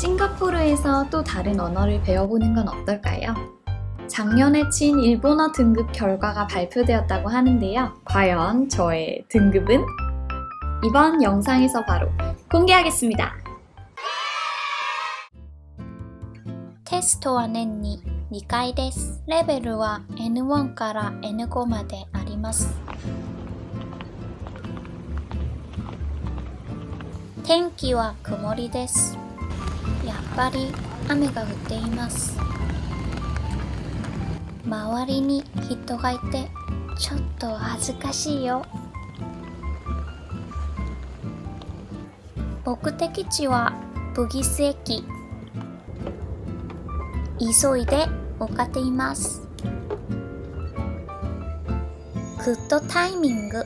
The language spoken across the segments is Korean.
싱가포르에서 또 다른 언어를 배워보는 건 어떨까요? 작년에 친 일본어 등급 결과가 발표되었다고 하는데요. 과연 저의 등급은? 이번 영상에서 바로 공개하겠습니다. テストは年に2回です。レベルは N1 から N5 まであります。天気は曇りです。 やっぱり雨が降っています。周りに人がいてちょっと恥ずかしいよ。目的地はブギス駅。急いで向かっています。グッドタイミング。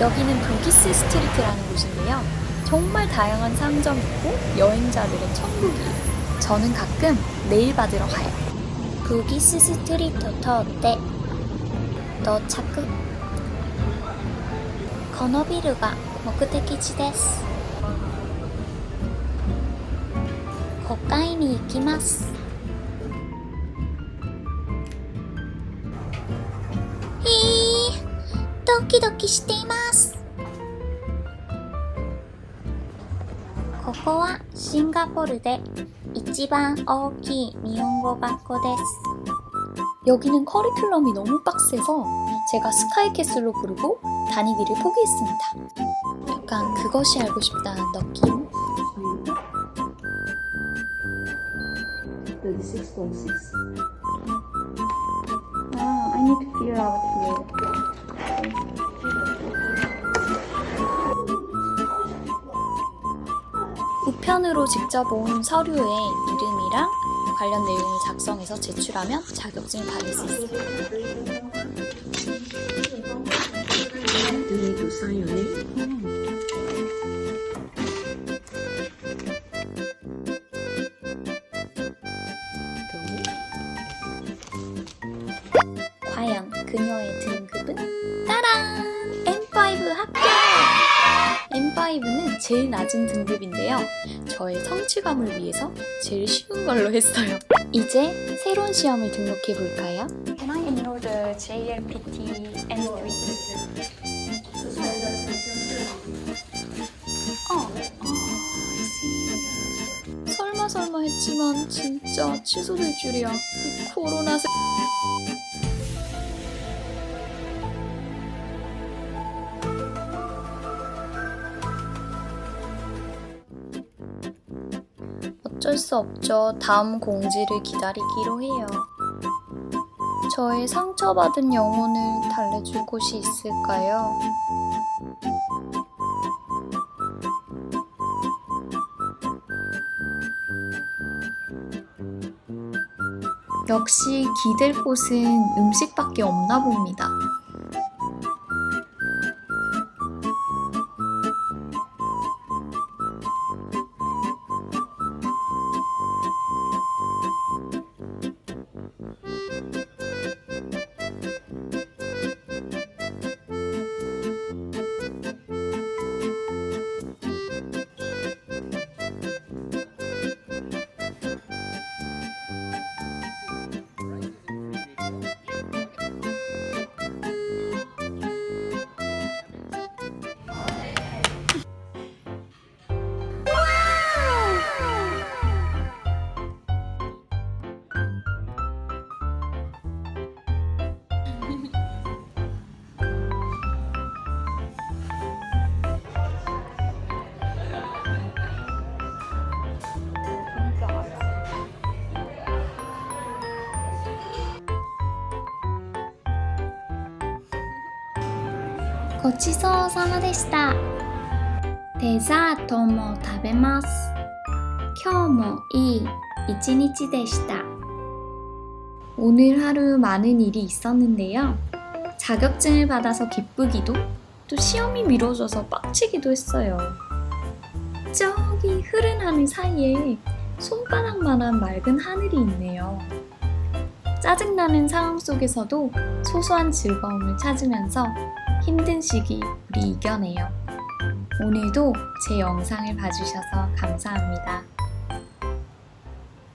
여기는 부기스 스트리트라는 곳인데요. 정말 다양한 상점이 있고 여행자들의 천국이에요. 저는 가끔 네일 받으러 가요. ブギスストリート通って到着このビルが目的地です国会に行きます キドキしていますここはシンガポールで一番大きい日本語学校です 여기는 커리큘럼이 너무 빡세서 제가 스카이캐슬로 부르고 다니기를 포기했습니다. 약간 그것이 알고 싶다는 느낌. 36.6. 우편으로 직접 온 서류에 이름이랑 관련 내용을 작성해서 제출하면 자격증을 받을 수 있어요. 과연 그녀의 등 제일 낮은 등급인데요. 저의 성취감을 위해서 제일 쉬운 걸로 했어요. 이제 새로운 시험을 등록해 볼까요? Can I enroll the JLPT N3? 어, 설마 설마 했지만 진짜 취소될 줄이야. 이 코로나 세... 어쩔 수 없죠. 다음 공지를 기다리기로 해요. 저의 상처받은 영혼을 달래줄 곳이 있을까요? 역시 기댈 곳은 음식밖에 없나 봅니다. ごちそうさまでした。デザートも食べます。今日もいい一日でした。 오늘 하루 많은 일이 있었는데요. 자격증을 받아서 기쁘기도, 또 시험이 미뤄져서 빡치기도 했어요. 저기 흐른 하늘 사이에 손바닥만한 맑은 하늘이 있네요. 짜증나는 상황 속에서도 소소한 즐거움을 찾으면서 힘든 시기 우리 이겨내요. 오늘도 제 영상을 봐주셔서 감사합니다.